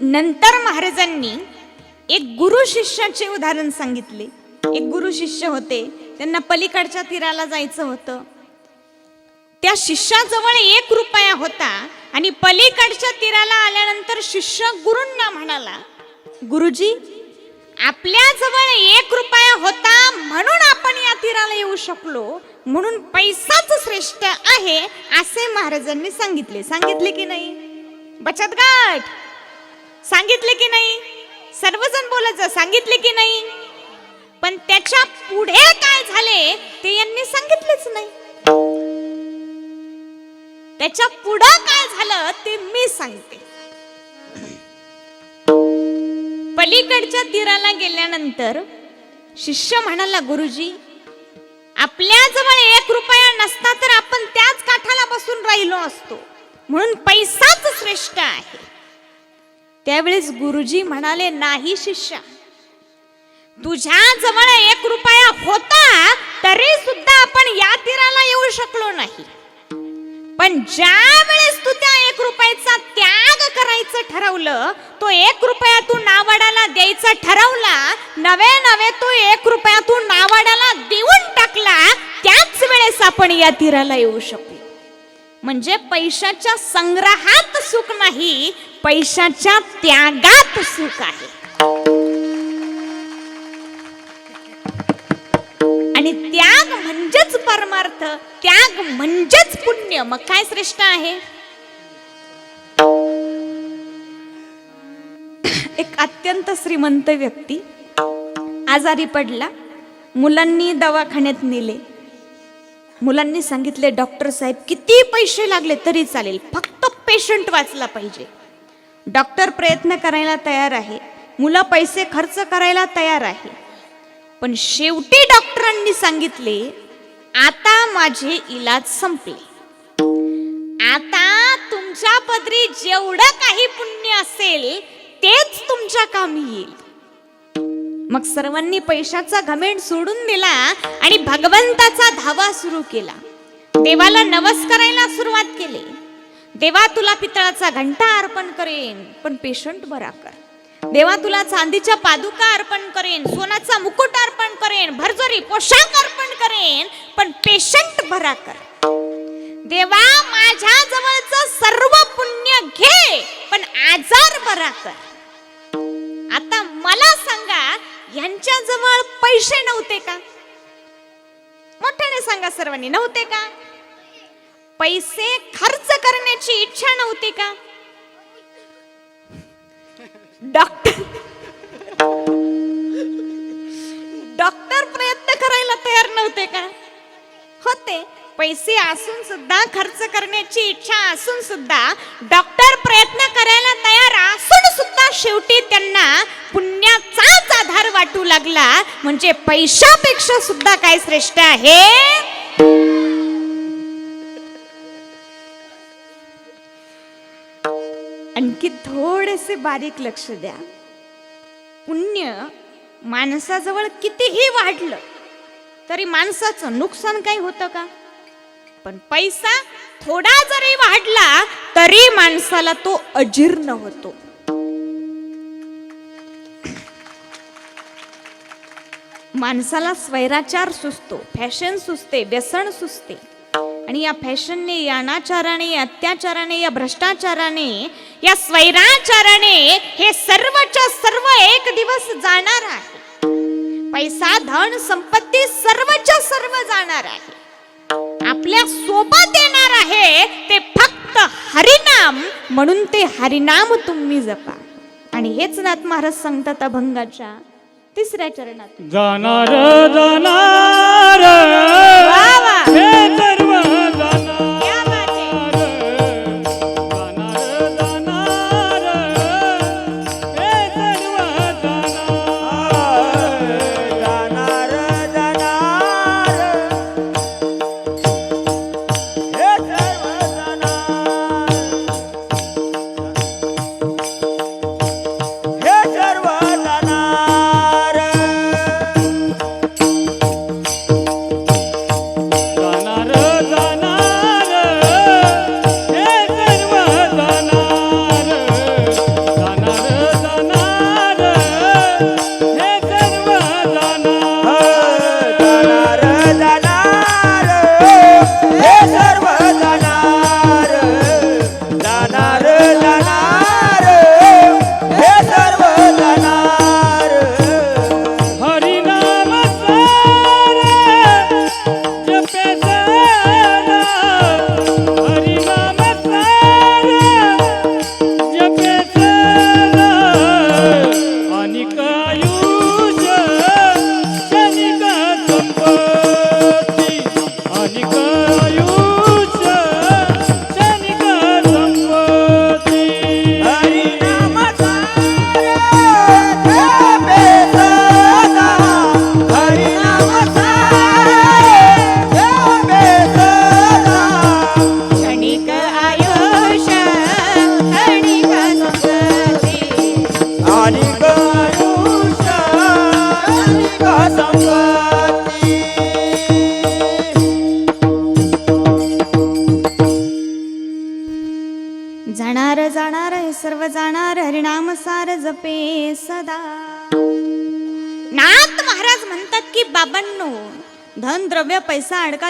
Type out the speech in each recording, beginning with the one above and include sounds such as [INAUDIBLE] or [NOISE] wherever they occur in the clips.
नंतर महाराजांनी एक गुरु शिष्याचे उदाहरण सांगितले. एक गुरु शिष्य होते. त्यांना पलीकडच्या तीराला जायचं होतं. त्या शिष्याजवळ एक रुपया होता आणि पलीकडच्या तीराला आल्यानंतर शिष्य गुरूंना म्हणाला गुरुजी आपल्या जवळ एक रुपया होता म्हणून आपण या तीराला येऊ शकलो. म्हणून पैसाच श्रेष्ठ आहे असे महाराजांनी सांगितले. सांगितले की नाही? बचत गट सांगितले की नाही? सर्वजण बोलायचं सांगितले की नाही? पण त्याच्या पुढे काय झाले ते यांनी सांगितलेच नाही. त्याच्या पुढं काय झालं ते मी सांगते. पलीकडच्या तीराला गेल्यानंतर शिष्य म्हणाला गुरुजी आपल्या जवळ एक रुपया नसता तर आपण त्याच काठाला बसून राहिलो असतो. म्हणून पैसाच श्रेष्ठ आहे. त्यावेळेस गुरुजी म्हणाले नाही शिष्य तुझ्या जवळ एक रुपया होता तरी सुद्धा आपण या तीराला येऊ शकलो नाही. पण ज्या वेळेस तू त्या एक रुपयाचा त्याग करायचं ठरवलं तो एक रुपया तू नावाडाला द्यायचा ठरवला नवे नवे तो एक रुपया तू नावाडाला देऊन टाकला त्याच वेळेस आपण या तीराला येऊ शकलो. म्हणजे पैशाच्या संग्रहात सुख नाही पैशाच्या त्यागात सुख आहे. आणि त्याग म्हणजेच परमार्थ त्याग म्हणजेच पुण्य. मग काय श्रेष्ठ आहे? एक अत्यंत श्रीमंत व्यक्ती आजारी पडला. मुलांनी दवाखान्यात नेले. मुलांनी सांगितले डॉक्टर साहेब किती पैसे लागले तरी चालेल. फक्त पेशंट वाचला पाहिजे. डॉक्टर प्रयत्न करायला तयार आहे. मुलं पैसे खर्च करायला तयार आहे. पण शेवटी डॉक्टरांनी सांगितले आता माझे इलाज संपले. आता तुमच्या पदरी जेवढं काही पुण्य असेल तेच तुमच्या कामी येईल. मग सर्वांनी पैशाचा घमेंट सोडून दिला आणि भगवंताचा धावा सुरू केला. देवाला नवस करायला सुरुवात केली. देवा तुला पितळाचा घंटा अर्पण करेन पण पेशंट बरा कर. देवा तुला चांदीच्या पादुका अर्पण करेन सोनाचा मुकुट अर्पण करेन भरजोरी पोशाख अर्पण करेन पण पेशंट बरा कर. देवा माझ्या जवळचं सर्व पुण्य घे पण आजार बरा कर. आता मला सांगा यांच्या जवळ पैसे नव्हते का? मोठ्याने सांगा सर्वांनी नव्हते का? पैसे खर्च करण्याची इच्छा नव्हती का? डॉक्टर डॉक्टर प्रयत्न करायला तयार नव्हते का? होते. पैसे असून सुद्धा खर्च करण्याची इच्छा असून सुद्धा डॉक्टर प्रयत्न करायला तयार असून सुद्धा शेवटी त्यांना पुण्याचाच आधार वाटू लागला. म्हणजे पैशापेक्षा सुद्धा काय श्रेष्ठ आहे? आणखी थोडेसे बारीक लक्ष द्या. पुण्य माणसाजवळ कितीही वाढलं तरी माणसाचं नुकसान काही होतं का? पण पैसा थोडा जरी वाढला तरी माणसाला तो अजीर्ण होतो. माणसाला स्वैराचार सुचतो फॅशन सुचते व्यसन सुचते. आणि या फॅशनने या अनाचाराने या अत्याचाराने या भ्रष्टाचाराने या स्वैराचाराने हे सर्वच्या सर्व एक दिवस जाणार आहे. पैसा धन संपत्ती सर्वच्या सर्व जाणार आहे. आपल्यासोबत येणार आहे ते फक्त हरिनाम म्हणून ते हरिनाम तुम्ही जपा. आणि हेच नाथ महाराज सांगतात अभंगाच्या तिसऱ्या चरणात. जाणार जाणार.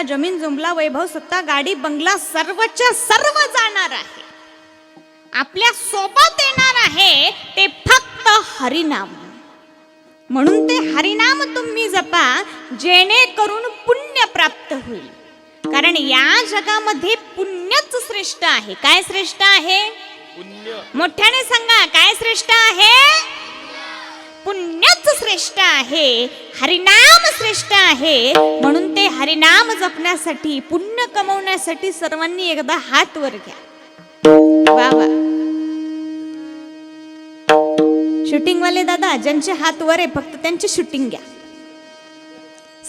अडका जमीन जुमला वैभव सत्ता गाडी बंगला सर्वच्या सर्व जाणार आहे. आपल्यासोबत येणार आहे ते फक्त हरिनाम. म्हणून ते हरिनाम तुम्ही जपा जेणेकरून पुण्य प्राप्त होईल. कारण या जगामध्ये पुण्यच श्रेष्ठ आहे. काय श्रेष्ठ आहे? मोठ्याने सांगा काय श्रेष्ठ आहे? पुण्याच श्रेष्ठ आहे हरिनाम श्रेष्ठ आहे. म्हणून ते हरिनाम जपण्यासाठी पुण्य कमवण्यासाठी सर्वांनी एकदा हात वर घ्या. बाबा. शूटिंग वाले दादा ज्यांचे हात वर आहे फक्त त्यांची शूटिंग घ्या.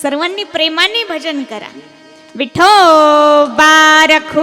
सर्वांनी प्रेमाने भजन करा. विठो बारखुमाई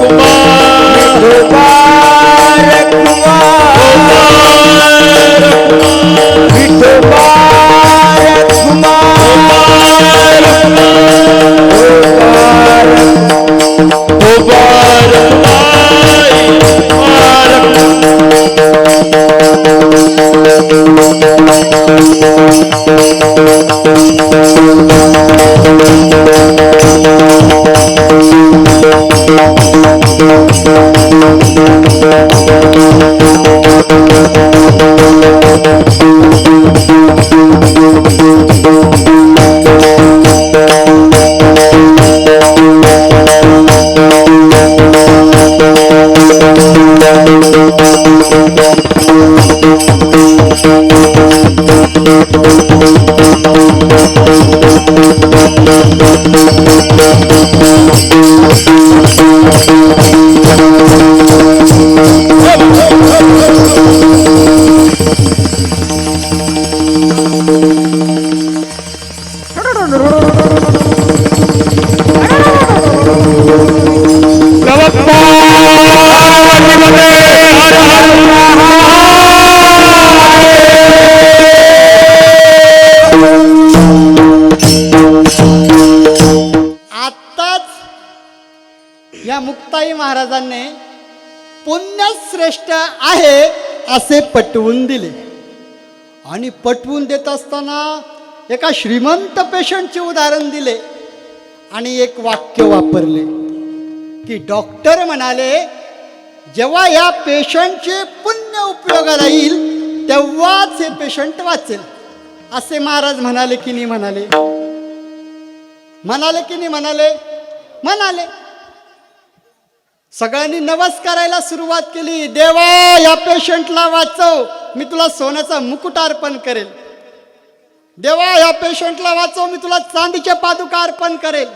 महाराजांनी पुण्यश्रेष्ठ आहे असे पटवून दिले. आणि पटवून देत असताना एका श्रीमंत पेशंटचे उदाहरण दिले आणि एक वाक्य वापरले की डॉक्टर म्हणाले जेव्हा या पेशंटचे पुण्य उपयोगाला येईल तेव्हाच हे पेशंट वाचेल. असे महाराज म्हणाले की नाही म्हणाले? म्हणाले की नाही म्हणाले? म्हणाले. सगळ्यांनी नवस करायला सुरुवात केली. देवा या पेशंटला वाचव. मी तुला सोन्याचा मुकुट अर्पण करेल. देवा या पेशंटला वाचव. मी तुला चांदीचे पादुका अर्पण करेल.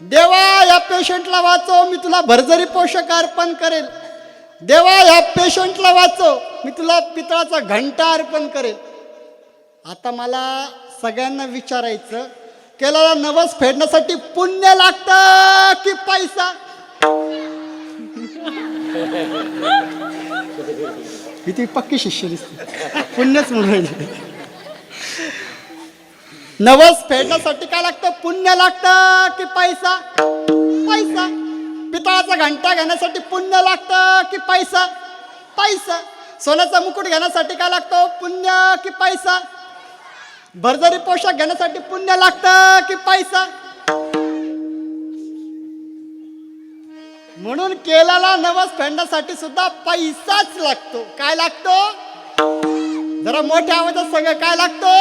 देवा या पेशंटला वाचव. मी तुला भरजरी पोषक अर्पण करेल. देवा या पेशंटला वाचव. मी तुला पितळाचा घंटा अर्पण करेल. आता मला सगळ्यांना विचारायचं केलेला नवस फेडण्यासाठी पुण्य लागतं की पैसा? किती पक्की शिष्य दिसते. पुण्यच म्हणून राहिले. नवस फेडण्यासाठी काय लागतं? पुण्य लागतं की पैसा? पैसा. पितळाचा घंटा घेण्यासाठी पुण्य लागतं की पैसा? पैसा. सोन्याचा मुकुट घेण्यासाठी काय लागतो? पुण्य की पैसा? भरजरी पोशाख घेण्यासाठी पुण्य लागतं की पैसा? म्हणून केलेला नवस फेडण्यासाठी सुद्धा पैसाच लागतो काय लागतो जरा मोठ्या आवाजात सगळं काय लागतो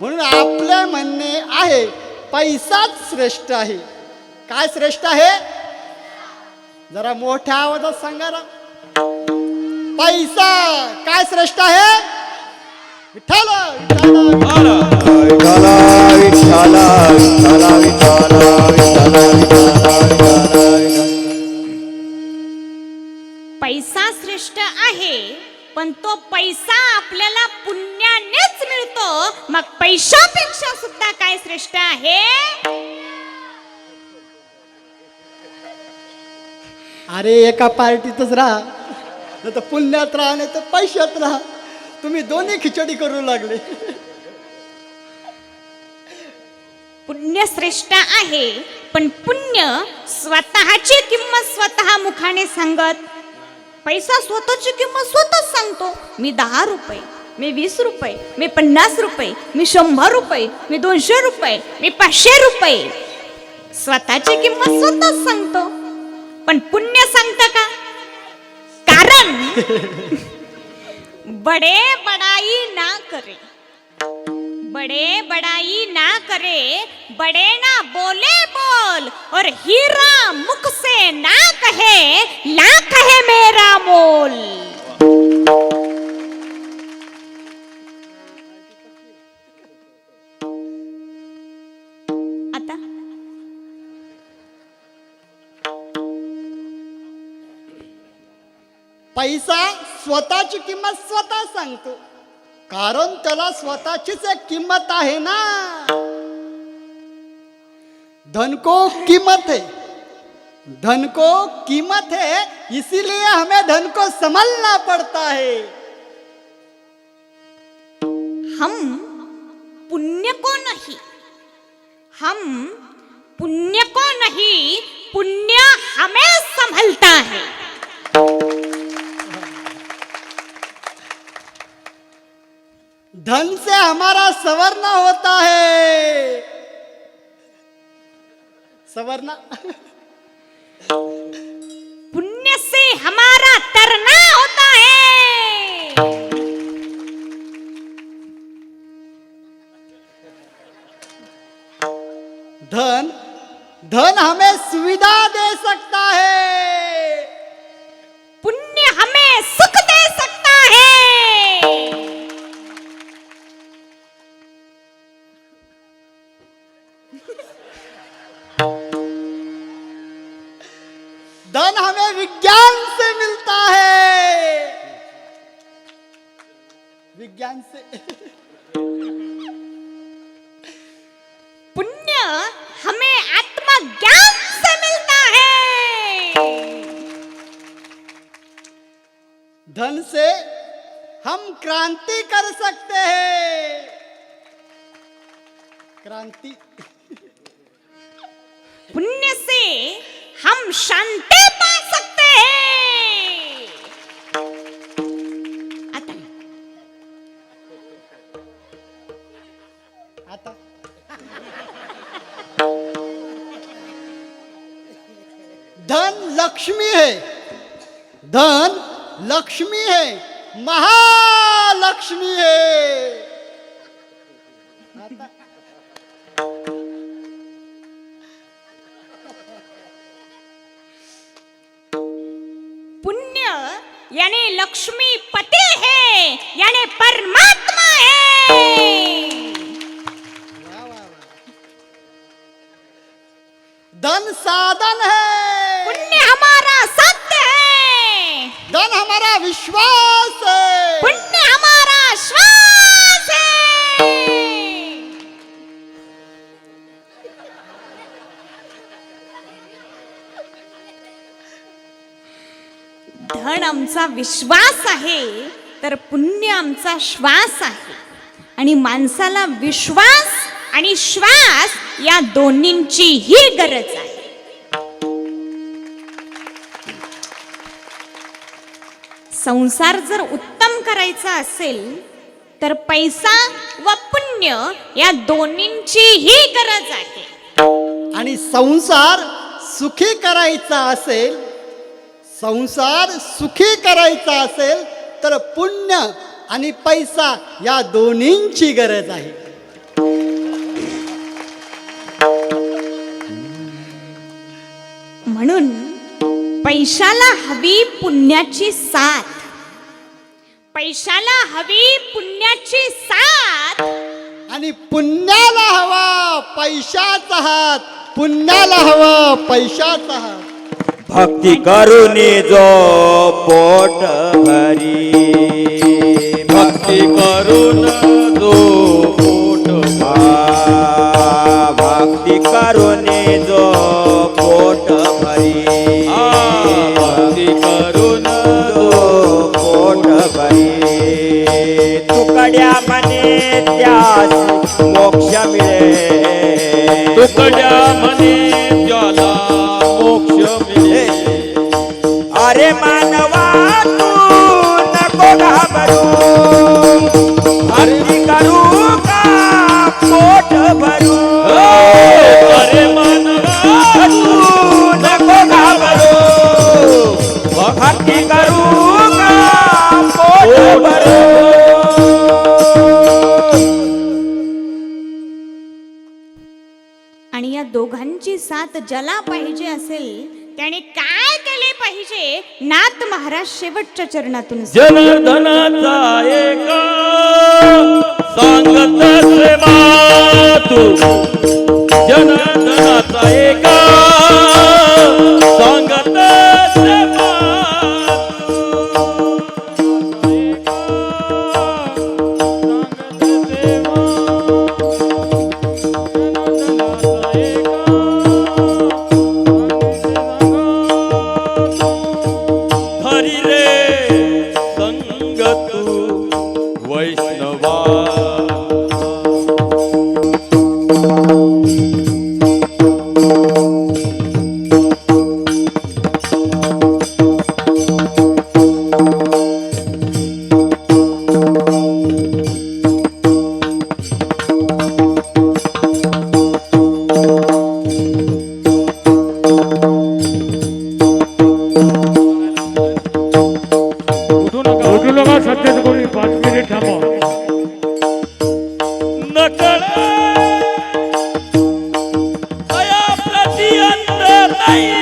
म्हणून आपले म्हणणे आहे पैसाच श्रेष्ठ आहे काय श्रेष्ठ आहे जरा मोठ्या आवाजात सांगा ना पैसा काय श्रेष्ठ आहे विठ्ठल विठ्ठल विठ्ठल श्रेष्ठ आहे पण तो पैसा आपल्याला पुण्यानेच मिळतो. मग पैशापेक्षा सुद्धा काय श्रेष्ठ आहे? अरे एका पार्टीतच राहा. नाही तर पुण्यात राहा नाही तर पैशात राहा. तुम्ही दोन्ही खिचडी करू लागले. पुण्य श्रेष्ठ आहे पण पुण्य स्वतःची किंमत स्वतः मुखाने सांगत पैसा स्वतःची किंमत स्वतःच सांगतो. मी दहा रुपये मी वीस रुपये मी पन्नास रुपये मी शंभर रुपये मी दोनशे रुपये मी पाचशे रुपये. स्वतःची किंमत स्वतःच सांगतो. पण पुण्य सांगतं का? कारण [LAUGHS] बडे बडाई ना करे. बड़े बड़ाई ना करे, बड़े ना बोले बोल, और हीरा मुख से ना कहे लाख है मेरा मोल। आता? पैसा, स्वतःची किंमत स्वतः सांगतो. कारण त्याला स्वतःचीच एक किंमत आहे ना? धन को कीमत है धन को कीमत है इसीलिए हमें धन को संभलना पड़ता है. हम पुण्य को नहीं, हम पुण्य को नहीं, पुण्य हमें संभलता है। धन से हमारा संवरना होता है। संवरना? पुण्य से हमारा तरना होता है। धन धन हमें सुविधा धन हमें विज्ञान से मिलता है। विज्ञान से पुण्य हमें आत्मज्ञान से मिलता है। धन से हम क्रांति कर सकते हैं। क्रांति हम शांति पा सकते हैं। आता धन लक्ष्मी है। धन लक्ष्मी है। महालक्ष्मी है। यानी लक्ष्मी पति है आमचा विश्वास आहे तर पुण्य आमचा श्वास आहे. आणि माणसाला विश्वास आणि श्वास या दोन्हींची ही गरज आहे. संसार जर उत्तम करायचा असेल तर पैसा व पुण्य या दोन्हींची ही गरज आहे. आणि संसार सुखी करायचा असेल संसार सुखी करायचा असेल तर पुण्य आणि पैसा या दोन्हींची गरज आहे. म्हणून पैशाला हवी पुण्याची साथ. पैशाला हवी पुण्याची साथ. आणि पुण्याला हवा पैशाचा हात पुण्याला हवा पैशाचा हात. भक्ती करुनी जो पोट भरी। भक्ती करून जो पोट भक्ती करुनी जो पोट भरी। भक्ती करून जो पोट भरी। तुकड्या म्हणे त्यास मोक्ष मिळे। तुकड्या म्हणे आणि या दोघांची साथ ज्याला पाहिजे असेल त्याने काय केले पाहिजे नाथ महाराज शेवटच्या चरणातून जनधनाचा एक सांगत सेवा तू जनधनाचा एका Yeah.